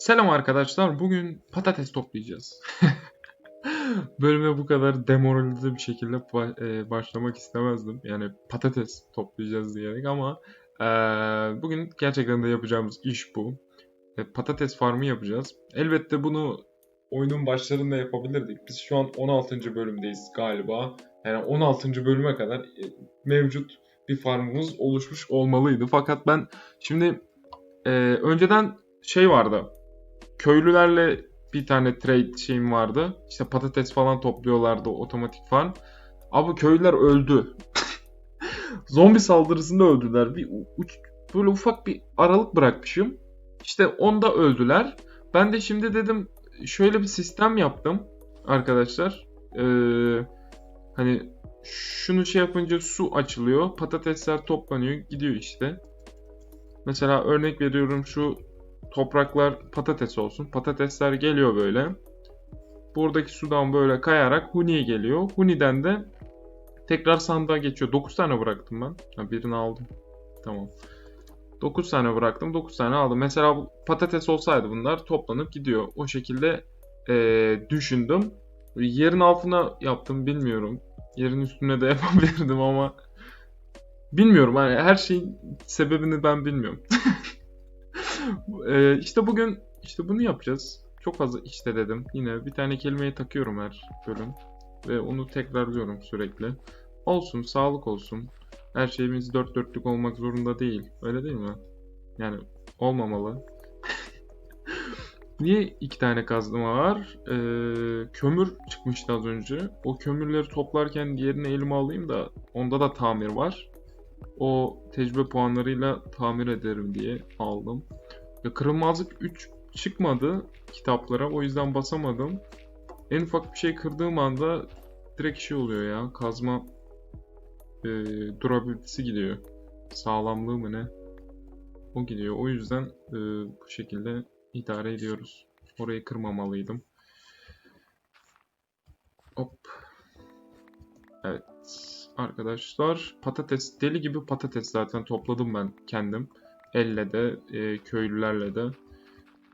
Selam arkadaşlar. Bugün patates toplayacağız. Bölüme bu kadar demoralize bir şekilde e, başlamak istemezdim. Yani patates toplayacağız diyerek ama e, bugün gerçekten de yapacağımız iş bu. E, patates farmı yapacağız. Elbette bunu oyunun başlarında yapabilirdik. Biz şu an 16. bölümdeyiz galiba. Yani 16. bölüme kadar mevcut bir farmımız oluşmuş olmalıydı. Fakat ben şimdi önceden şey vardı köylülerle bir tane trade şeyim vardı. İşte patates falan topluyorlardı otomatik farm. Abi köylüler öldü. Zombi saldırısında öldüler. Bir uç, böyle ufak bir aralık bırakmışım. İşte onda öldüler. Ben de şimdi dedim şöyle bir sistem yaptım arkadaşlar. Ee, hani şunu şey yapınca su açılıyor. Patatesler toplanıyor. Gidiyor işte. Mesela örnek veriyorum şu topraklar patates olsun. Patatesler geliyor böyle. Buradaki sudan böyle kayarak Huni'ye geliyor. Huni'den de tekrar sandığa geçiyor. 9 tane bıraktım ben. Ha, birini aldım. Tamam. 9 tane bıraktım. 9 tane aldım. Mesela patates olsaydı bunlar toplanıp gidiyor. O şekilde eee, düşündüm. Yerin altına yaptım bilmiyorum. Yerin üstüne de yapabilirdim ama bilmiyorum. Hani her şeyin sebebini ben bilmiyorum. Ee, işte bugün işte bunu yapacağız. Çok fazla işte dedim. Yine bir tane kelimeyi takıyorum her bölüm. Ve onu tekrarlıyorum sürekli. Olsun, sağlık olsun. Her şeyimiz dört dörtlük olmak zorunda değil. Öyle değil mi? Yani olmamalı. Niye iki tane kazma var? Ee, kömür çıkmıştı az önce. O kömürleri toplarken diğerini elime alayım da onda da tamir var. O tecrübe puanlarıyla tamir ederim diye aldım. Ya kırılmazlık 3 çıkmadı kitaplara o yüzden basamadım. En ufak bir şey kırdığım anda direkt şey oluyor ya kazma e, durabilitesi gidiyor. Sağlamlığı mı ne? O gidiyor. O yüzden e, bu şekilde idare ediyoruz. Orayı kırmamalıydım. Hop. Evet arkadaşlar patates deli gibi patates zaten topladım ben kendim. Elle de e, köylülerle de.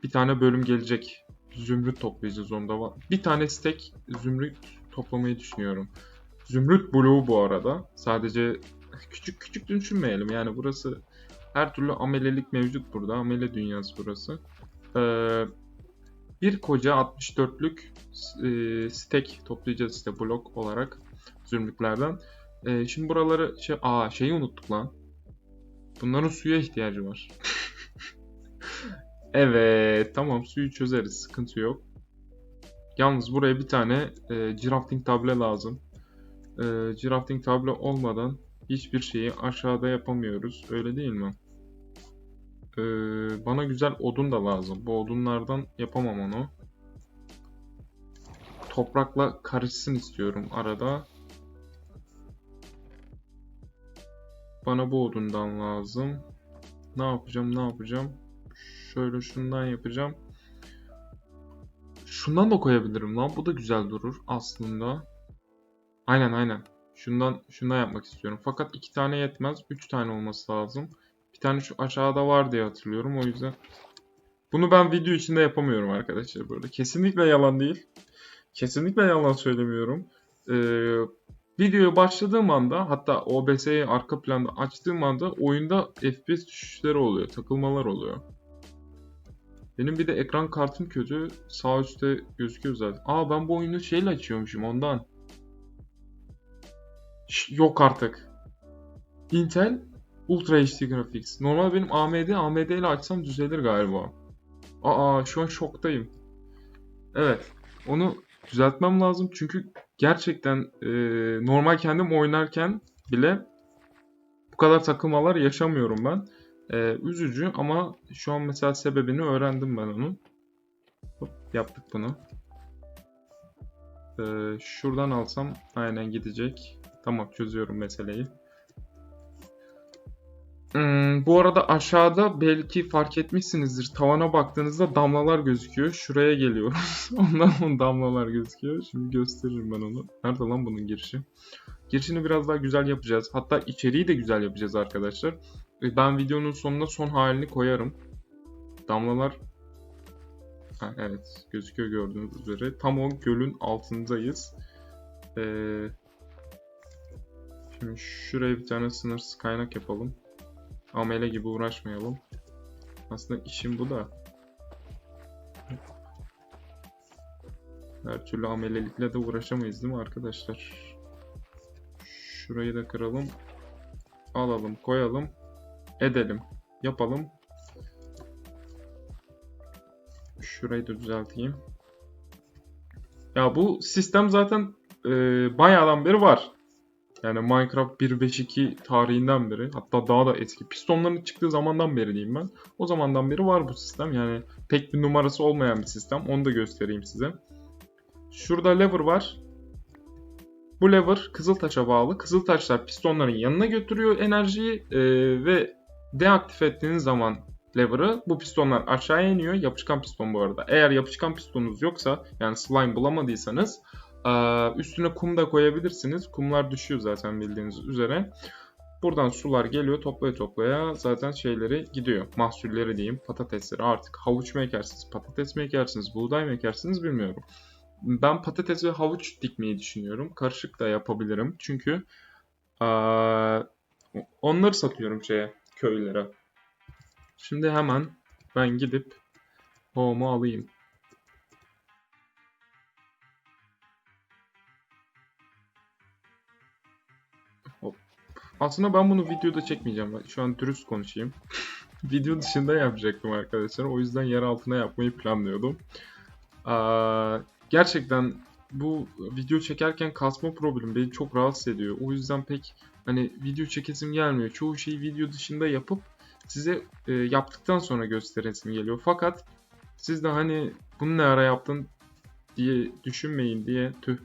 Bir tane bölüm gelecek. Zümrüt toplayacağız onda. var. Bir tane stek zümrüt toplamayı düşünüyorum. Zümrüt bloğu bu arada. Sadece küçük küçük düşünmeyelim. Yani burası her türlü amelelik mevcut burada. Amele dünyası burası. Ee, bir koca 64'lük e, stek toplayacağız işte blok olarak zümrütlerden. Ee, şimdi buraları şey aa şeyi unuttuk lan. Bunların suya ihtiyacı var. evet tamam suyu çözeriz sıkıntı yok. Yalnız buraya bir tane e, girafting table lazım. E, girafting table olmadan hiçbir şeyi aşağıda yapamıyoruz. Öyle değil mi? E, bana güzel odun da lazım. Bu odunlardan yapamam onu. Toprakla karışsın istiyorum arada. Bana bu odundan lazım. Ne yapacağım ne yapacağım? Şöyle şundan yapacağım. Şundan da koyabilirim lan. Bu da güzel durur aslında. Aynen aynen. Şundan şundan yapmak istiyorum. Fakat iki tane yetmez. Üç tane olması lazım. Bir tane şu aşağıda var diye hatırlıyorum. O yüzden bunu ben video içinde yapamıyorum arkadaşlar böyle. Kesinlikle yalan değil. Kesinlikle yalan söylemiyorum. Ee, videoya başladığım anda hatta OBS'yi arka planda açtığım anda oyunda FPS düşüşleri oluyor. Takılmalar oluyor. Benim bir de ekran kartım kötü. Sağ üstte gözüküyor zaten. Aa ben bu oyunu şeyle açıyormuşum ondan. Ş- yok artık. Intel Ultra HD Graphics. Normal benim AMD, AMD ile açsam düzelir galiba. Aa şu an şoktayım. Evet. Onu düzeltmem lazım çünkü gerçekten e, normal kendim oynarken bile bu kadar takılmalar yaşamıyorum ben. E, üzücü ama şu an mesela sebebini öğrendim ben onun. Hop, yaptık bunu. E, şuradan alsam aynen gidecek. Tamam çözüyorum meseleyi. Hmm, bu arada aşağıda belki fark etmişsinizdir. Tavana baktığınızda damlalar gözüküyor. Şuraya geliyoruz. Ondan o damlalar gözüküyor. Şimdi gösteririm ben onu. Nerede lan bunun girişi? Girişini biraz daha güzel yapacağız. Hatta içeriği de güzel yapacağız arkadaşlar. E, Ben videonun sonuna son halini koyarım. Damlalar Ha, evet gözüküyor gördüğünüz üzere. Tam o gölün altındayız. Ee, şimdi şuraya bir tane sınırsız kaynak yapalım. Amele gibi uğraşmayalım. Aslında işim bu da. Her türlü amelelikle de uğraşamayız değil mi arkadaşlar? Şurayı da kıralım. Alalım, koyalım. Edelim. Yapalım. Şurayı da düzelteyim. Ya bu sistem zaten e, bayağıdan beri var. Yani Minecraft 1.5.2 tarihinden beri hatta daha da eski pistonların çıktığı zamandan beri diyeyim ben. O zamandan beri var bu sistem. Yani pek bir numarası olmayan bir sistem. Onu da göstereyim size. Şurada lever var. Bu lever Kızıltaş'a bağlı. Kızıltaşlar pistonların yanına götürüyor enerjiyi e, ve deaktif ettiğiniz zaman lever'ı bu pistonlar aşağıya iniyor. Yapışkan piston bu arada. Eğer yapışkan pistonunuz yoksa yani slime bulamadıysanız üstüne kum da koyabilirsiniz. Kumlar düşüyor zaten bildiğiniz üzere. Buradan sular geliyor toplaya toplaya zaten şeyleri gidiyor. Mahsulleri diyeyim patatesleri artık havuç mu ekersiniz, patates mi ekersiniz, buğday mı ekersiniz bilmiyorum. Ben patates ve havuç dikmeyi düşünüyorum. Karışık da yapabilirim. Çünkü eee, onları satıyorum şeye, köylere. Şimdi hemen ben gidip tohumu alayım. Aslında ben bunu videoda çekmeyeceğim. Şu an dürüst konuşayım. Video dışında yapacaktım arkadaşlar. O yüzden yer altına yapmayı planlıyordum. Aa, gerçekten bu video çekerken kasma problemi beni çok rahatsız ediyor. O yüzden pek hani video çekesim gelmiyor. Çoğu şeyi video dışında yapıp size e, yaptıktan sonra gösteresim geliyor. Fakat siz de hani bunu ne ara yaptın diye düşünmeyin diye tüh.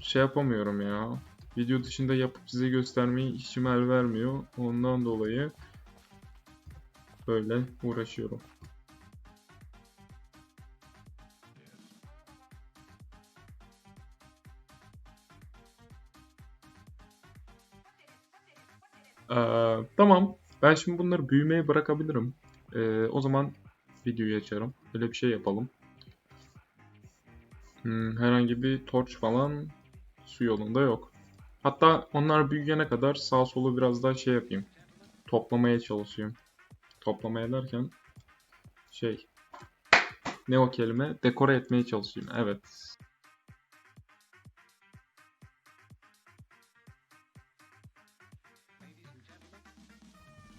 Şey yapamıyorum ya. Video dışında yapıp size göstermeyi içim el vermiyor. Ondan dolayı böyle uğraşıyorum. Ee, tamam. Ben şimdi bunları büyümeye bırakabilirim. Ee, o zaman videoyu açarım. Öyle bir şey yapalım. Hmm, herhangi bir torç falan su yolunda yok. Hatta onlar büyüyene kadar sağ solu biraz daha şey yapayım. Toplamaya çalışayım. Toplamaya derken şey ne o kelime? Dekore etmeye çalışayım. Evet.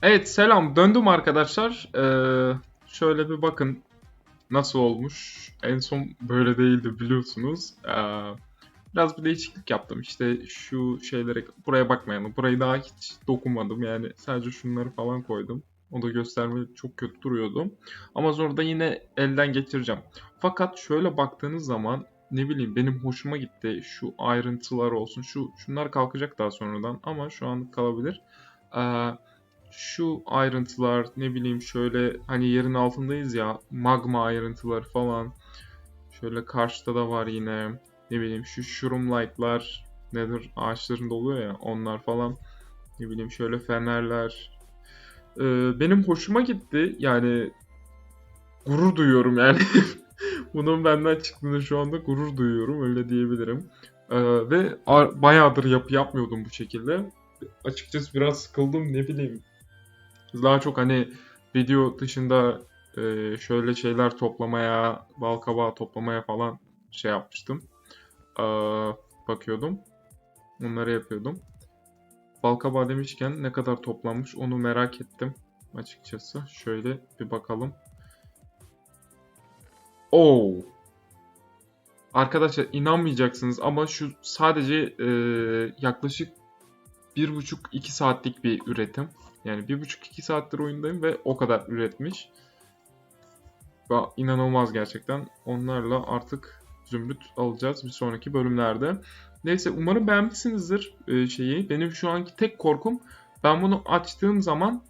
Evet selam döndüm arkadaşlar. Ee, şöyle bir bakın nasıl olmuş. En son böyle değildi biliyorsunuz. Ee, biraz bir değişiklik yaptım. İşte şu şeylere buraya bakmayalım. Burayı daha hiç dokunmadım. Yani sadece şunları falan koydum. O da gösterme çok kötü duruyordu. Ama sonra da yine elden geçireceğim. Fakat şöyle baktığınız zaman ne bileyim benim hoşuma gitti. Şu ayrıntılar olsun. Şu şunlar kalkacak daha sonradan ama şu an kalabilir. Ee, şu ayrıntılar ne bileyim şöyle hani yerin altındayız ya magma ayrıntıları falan. Şöyle karşıda da var yine. Ne bileyim şu shroom light'lar nedir ağaçlarında oluyor ya onlar falan. Ne bileyim şöyle fenerler. Ee, benim hoşuma gitti. Yani gurur duyuyorum yani. Bunun benden çıktığını şu anda gurur duyuyorum öyle diyebilirim. Ee, ve bayağıdır yapı yapmıyordum bu şekilde. Açıkçası biraz sıkıldım ne bileyim. Daha çok hani video dışında e, şöyle şeyler toplamaya, balkabağı toplamaya falan şey yapmıştım. Bakıyordum. Onları yapıyordum. Balkabağı demişken ne kadar toplanmış onu merak ettim açıkçası. Şöyle bir bakalım. Oo. Arkadaşlar inanmayacaksınız ama şu sadece e, yaklaşık 1,5-2 saatlik bir üretim. Yani 1,5-2 saattir oyundayım ve o kadar üretmiş. İnanılmaz gerçekten. Onlarla artık zümrüt alacağız bir sonraki bölümlerde. Neyse umarım beğenmişsinizdir e, şeyi. Benim şu anki tek korkum ben bunu açtığım zaman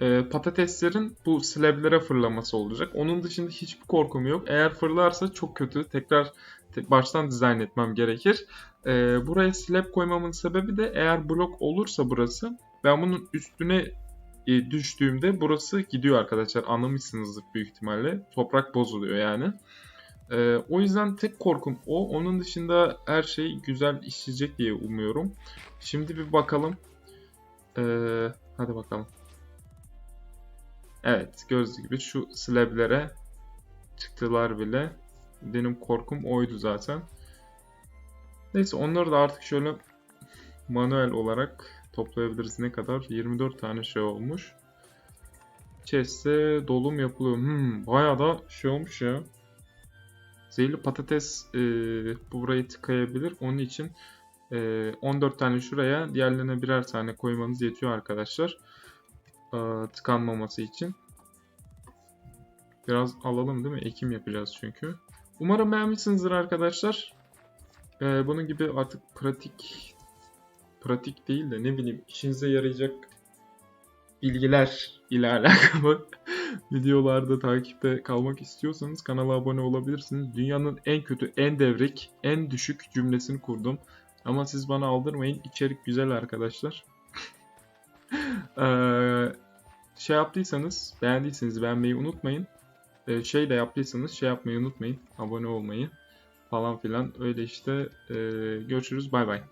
e, patateslerin bu slab'lere fırlaması olacak. Onun dışında hiçbir korkum yok. Eğer fırlarsa çok kötü. Tekrar te- baştan dizayn etmem gerekir. E, buraya slab koymamın sebebi de eğer blok olursa burası ben bunun üstüne e, düştüğümde burası gidiyor arkadaşlar. Anlamışsınızdır büyük ihtimalle. Toprak bozuluyor yani. E, o yüzden tek korkum o. Onun dışında her şey güzel işleyecek diye umuyorum. Şimdi bir bakalım. E, hadi bakalım. Evet gördüğünüz gibi şu slablere çıktılar bile. Benim korkum oydu zaten. Neyse onları da artık şöyle manuel olarak toplayabiliriz. Ne kadar? 24 tane şey olmuş. Chest'e dolum yapılıyor. Hmm, bayağı da şey olmuş ya. Zehirli patates e, burayı tıkayabilir. Onun için e, 14 tane şuraya, diğerlerine birer tane koymanız yetiyor arkadaşlar. E, tıkanmaması için. Biraz alalım değil mi? Ekim yapacağız çünkü. Umarım beğenmişsinizdir arkadaşlar. Ee, bunun gibi artık pratik pratik değil de ne bileyim işinize yarayacak bilgiler ile alakalı videolarda takipte kalmak istiyorsanız kanala abone olabilirsiniz. Dünyanın en kötü, en devrik, en düşük cümlesini kurdum. Ama siz bana aldırmayın. İçerik güzel arkadaşlar. Ee, şey yaptıysanız, beğendiyseniz beğenmeyi unutmayın. Ee, şey de yaptıysanız şey yapmayı unutmayın. Abone olmayı falan filan. Öyle işte. Ee, görüşürüz. Bay bay.